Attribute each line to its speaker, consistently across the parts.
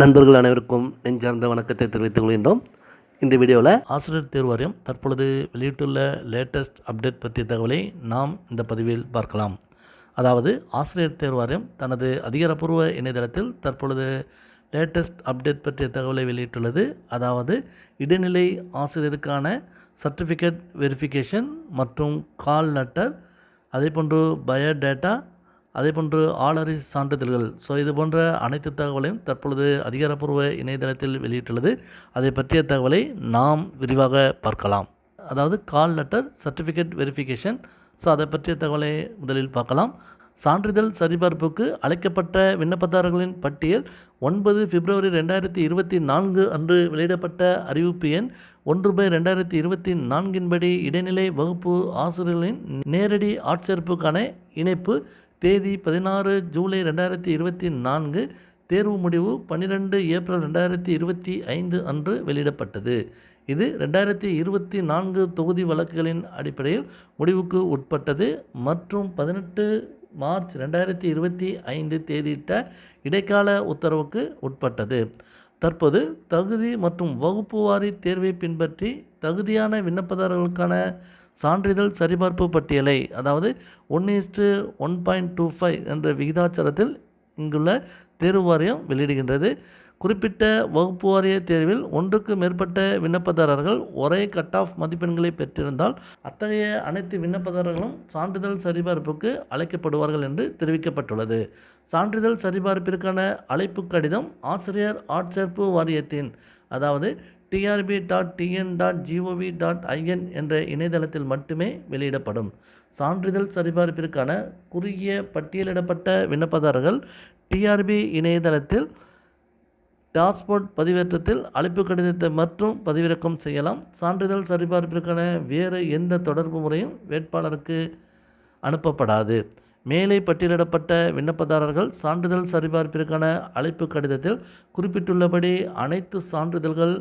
Speaker 1: நண்பர்கள் அனைவருக்கும் நெஞ்சார்ந்த வணக்கத்தை தெரிவித்துக் கொள்கின்றோம். இந்த வீடியோவில் ஆசிரியர் தேர்வு வாரியம் தற்பொழுது வெளியிட்டுள்ள லேட்டஸ்ட் அப்டேட் பற்றிய தகவலை நாம் இந்த பதிவில் பார்க்கலாம். அதாவது ஆசிரியர் தேர்வு வாரியம் தனது அதிகாரப்பூர்வ இணையதளத்தில் தற்பொழுது லேட்டஸ்ட் அப்டேட் பற்றிய தகவலை வெளியிட்டுள்ளது. அதாவது இடைநிலை ஆசிரியருக்கான சர்டிஃபிகேட் வெரிஃபிகேஷன் மற்றும் கால் லெட்டர் அதேபோன்று பயோடேட்டா அதே போன்று ஆளறி சான்றிதழ்கள். ஸோ இது போன்ற அனைத்து தகவலையும் தற்பொழுது அதிகாரப்பூர்வ இணையதளத்தில் வெளியிட்டுள்ளது. அதை பற்றிய தகவலை நாம் விரிவாக பார்க்கலாம். அதாவது call letter certificate verification so அதை பற்றிய தகவலை முதலில் பார்க்கலாம். சான்றிதழ் சரிபார்ப்புக்கு அழைக்கப்பட்ட விண்ணப்பதாரர்களின் பட்டியல் ஒன்பது பிப்ரவரி ரெண்டாயிரத்தி இருபத்தி நான்கு அன்று வெளியிடப்பட்ட அறிவிப்பு எண் ஒன்று பை ரெண்டாயிரத்தி இருபத்தி நான்கின்படி இடைநிலை வகுப்பு ஆசிரியர்களின் நேரடி ஆட்சேர்ப்புக்கான இணைப்பு தேதி பதினாறு ஜூலை ரெண்டாயிரத்தி இருபத்தி நான்கு தேர்வு முடிவு பன்னிரெண்டு ஏப்ரல் ரெண்டாயிரத்தி இருபத்தி ஐந்து அன்று வெளியிடப்பட்டது. இது ரெண்டாயிரத்தி இருபத்தி நான்கு தொகுதி வழக்குகளின் அடிப்படையில் முடிவுக்கு உட்பட்டது. மற்றும் பதினெட்டு மார்ச் ரெண்டாயிரத்தி இருபத்தி ஐந்து தேதியிட்ட இடைக்கால உத்தரவுக்கு உட்பட்டது. தற்போது தகுதி மற்றும் வகுப்பு வாரி தேர்வை பின்பற்றி தகுதியான விண்ணப்பதாரர்களுக்கான சான்றிதழ் சரிபார்ப்பு பட்டியலை அதாவது one is to one point two five என்ற விகிதாச்சாரத்தில் இங்குள்ள தேர்வு வாரியம் வெளியிடுகின்றது. குறிப்பிட்ட வகுப்பு வாரிய தேர்வில் ஒன்றுக்கு மேற்பட்ட விண்ணப்பதாரர்கள் ஒரே கட் ஆஃப் மதிப்பெண்களை பெற்றிருந்தால் அத்தகைய அனைத்து விண்ணப்பதாரர்களும் சான்றிதழ் சரிபார்ப்புக்கு அழைக்கப்படுவார்கள் என்று தெரிவிக்கப்பட்டுள்ளது. சான்றிதழ் சரிபார்ப்பிற்கான அழைப்பு கடிதம் ஆசிரியர் ஆட்சேர்ப்பு வாரியத்தின் அதாவது TRB dot TN dot GOV dot IN என்ற இணையதளத்தில் மட்டுமே வெளியிடப்படும். சான்றிதழ் சரிபார்ப்பிற்கான குறுகிய பட்டியலிடப்பட்ட விண்ணப்பதாரர்கள் டிஆர்பி இணையதளத்தில் டாஸ்போர்ட் பதிவேற்றத்தில் அழைப்பு கடிதத்தை மற்றும் பதிவிறக்கம் செய்யலாம். சான்றிதழ் சரிபார்ப்பிற்கான வேறு எந்த தொடர்பு முறையும் வேட்பாளருக்கு அனுப்பப்படாது. மேலே பட்டியலிடப்பட்ட விண்ணப்பதாரர்கள் சான்றிதழ் சரிபார்ப்பிற்கான அழைப்பு கடிதத்தில் குறிப்பிட்டுள்ளபடி அனைத்து சான்றிதழ்கள்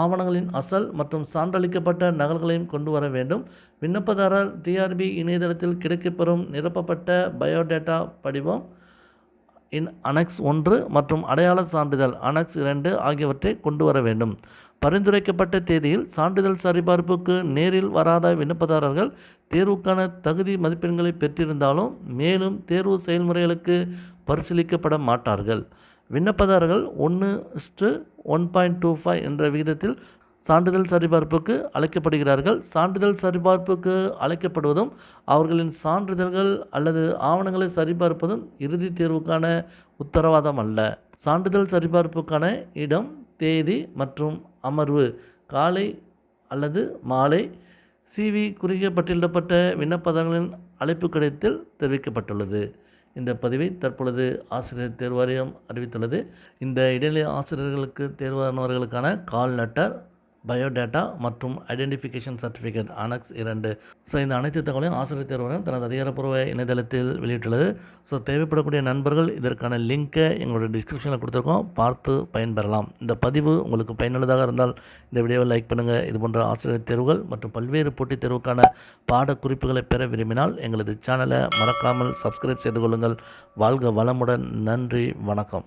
Speaker 1: ஆவணங்களின் அசல் மற்றும் சான்றளிக்கப்பட்ட நகல்களையும் கொண்டு வர வேண்டும். விண்ணப்பதாரர் டிஆர்பி இணையதளத்தில் கிடைக்கப்பெறும் நிரப்பப்பட்ட பயோடேட்டா படிவம் இன் அனெக்ஸ் ஒன்று மற்றும் அடையாள சான்றிதழ் அனெக்ஸ் இரண்டு ஆகியவற்றை கொண்டு வர வேண்டும். பரிந்துரைக்கப்பட்ட தேதியில் சான்றிதழ் சரிபார்ப்புக்கு நேரில் வராத விண்ணப்பதாரர்கள் தேர்வுக்கான தகுதி மதிப்பெண்களை பெற்றிருந்தாலும் மேலும் தேர்வு செயல்முறைகளுக்கு பரிசீலிக்கப்பட மாட்டார்கள். விண்ணப்பதாரர்கள் ஒன்று is to one point two five என்ற விகிதத்தில் சான்றிதழ் சரிபார்ப்புக்கு அழைக்கப்படுகிறார்கள். சான்றிதழ் சரிபார்ப்புக்கு அழைக்கப்படுவதும் அவர்களின் சான்றிதழ்கள் அல்லது ஆவணங்களை சரிபார்ப்பதும் இறுதி தேர்வுக்கான உத்தரவாதம் அல்ல. சான்றிதழ் சரிபார்ப்புக்கான இடம் தேதி மற்றும் அமர்வு காலை அல்லது மாலை சிவி குறுகிய பட்டியலிடப்பட்ட விண்ணப்பதங்களின் அழைப்பு கடிதத்தில் தெரிவிக்கப்பட்டுள்ளது. இந்த பதிவை தற்பொழுது ஆசிரியர் தேர்வாரியம் அறிவித்துள்ளது. இந்த இடைநிலை ஆசிரியர்களுக்கு தேர்வானவர்களுக்கான கால் லெட்டர் பயோடேட்டா மற்றும் ஐடென்டிஃபிகேஷன் சர்டிஃபிகேட் அனக்ஸ் இரண்டு. ஸோ இந்த அனைத்து தகவலையும் ஆசிரியர் தேர்வாரியம் தனது அதிகாரப்பூர்வ இணையதளத்தில் வெளியிட்டுள்ளது. ஸோ தேவைப்படக்கூடிய நண்பர்கள் இதற்கான லிங்க்கை எங்களோட டிஸ்கிரிப்ஷனில் கொடுத்துருக்கோம். பார்த்து பயன்பெறலாம். இந்த பதிவு உங்களுக்கு பயனுள்ளதாக இருந்தால் இந்த வீடியோவை லைக் பண்ணுங்கள் இது போன்ற ஆசிரியர் தேர்வுகள் மற்றும் பல்வேறு போட்டித் தேர்வுக்கான பாடக்குறிப்புகளை பெற விரும்பினால் எங்களது சேனலை மறக்காமல் சப்ஸ்கிரைப் செய்து கொள்ளுங்கள். வாழ்க வளமுடன். நன்றி. வணக்கம்.